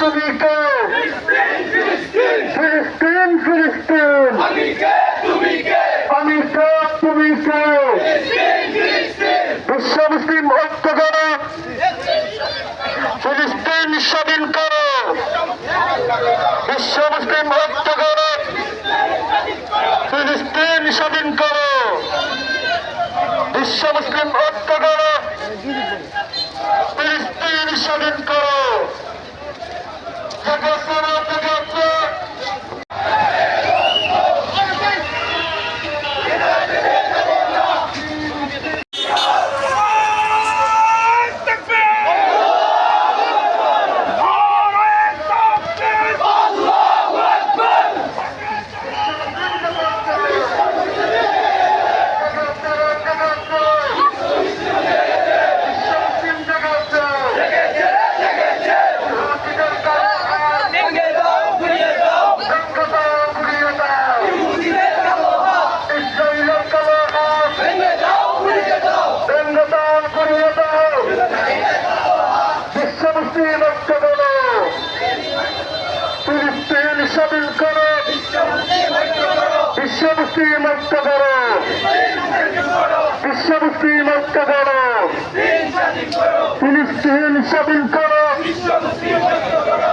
তুমি কে ফিলিস্তিন ফিলিস্তিন আমি কে তুমি কে আমি বিশ্ব মুসলিম ঐক্য করো ফিলিস্তিন স্বাধীন করো বিশ্ব মুসলিম ঐক্য স্বাধীন করো Thank you. বিশ্ব মুসলিম মুক্ত করো। বিশ্ব ফিলিস্তিন শপিং করো। বিশ্ব মুক্ত করো।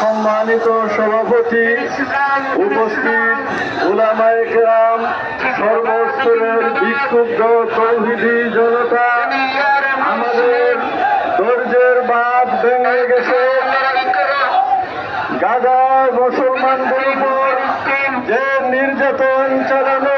সম্মানিত সভাপতি উপস্থিত উলামায়ে সর্বস্তরের বিক্ষুব্ধ তৌহিদি জনতা আমাদের ধৈর্যের বাদ ভেঙে গেছে। গাজা মুসলমানদের নির্যাতন চালানো